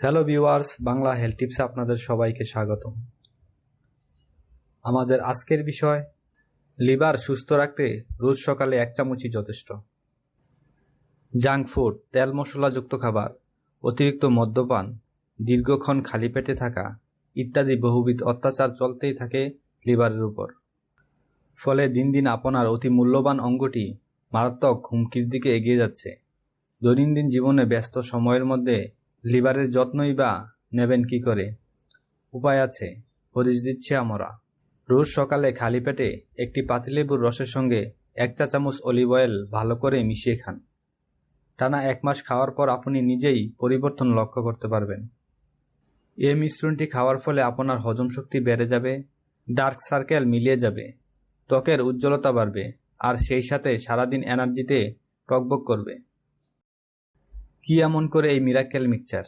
Hello viewers Bangla health টিপসে আপনাদের সবাইকে স্বাগতম। আমাদের আজকের বিষয়, লিভার সুস্থ রাখতে রোজ সকালে এক চামচই যথেষ্ট। জাঙ্ক ফুড তেল মশলাযুক্ত খাবার, অতিরিক্ত মদ্যপান, দীর্ঘক্ষণ খালি পেটে থাকা ইত্যাদি বহুবিধ অত্যাচার চলতেই থাকে লিভারের উপর। ফলে দিন দিন আপনার অতি মূল্যবান অঙ্গটি মারাত্মক হুমকির দিকে এগিয়ে যাচ্ছে। দৈনন্দিন জীবনে ব্যস্ত সময়ের মধ্যে লিভারের যত্নই বা নেবেন কি করে? উপায় আছে হদিশ দিচ্ছি আমরা। রোজ সকালে খালি পেটে একটি পাতিলেবুর রসের সঙ্গে এক চা চামচ অলিভ অয়েল ভালো করে মিশিয়ে খান। টানা এক মাস খাওয়ার পর আপনি নিজেই পরিবর্তন লক্ষ্য করতে পারবেন। এই মিশ্রণটি খাওয়ার ফলে আপনার হজম শক্তি বেড়ে যাবে, ডার্ক সার্কেল মিলিয়ে যাবে, ত্বকের উজ্জ্বলতা বাড়বে, আর সেই সাথে সারাদিন এনার্জিতে টকবক করবে। কি এমন করে এই মিরাক্কেল মিক্সচার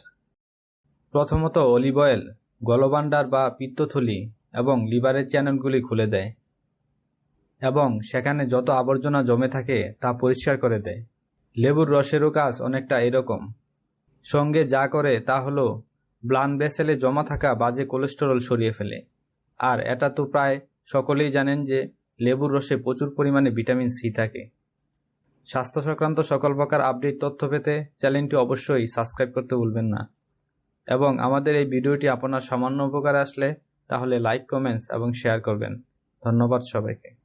প্রথমত অলিভ অয়েল গলভাণ্ডার বা পিত্তথলি এবং লিভারের চ্যানেলগুলি খুলে দেয় এবং সেখানে যত আবর্জনা জমে থাকে তা পরিষ্কার করে দেয়। লেবুর রসেরও কাজ অনেকটা এরকম। সঙ্গে যা করে তা হলো ব্লান ভেসেলে জমা থাকা বাজে কোলেস্টেরল সরিয়ে ফেলে। আর এটা তো প্রায় সকলেই জানেন যে লেবুর রসে প্রচুর পরিমাণে ভিটামিন সি থাকে। স্বাস্থ্য সংক্রান্ত সকল প্রকার আপডেট তথ্য পেতে চ্যানেলটি অবশ্যই সাবস্ক্রাইব করতে ভুলবেন না। এবং আমাদের এই ভিডিওটি আপনার সামান্য উপকারে আসলে তাহলে লাইক কমেন্টস এবং শেয়ার করবেন। ধন্যবাদ সবাইকে।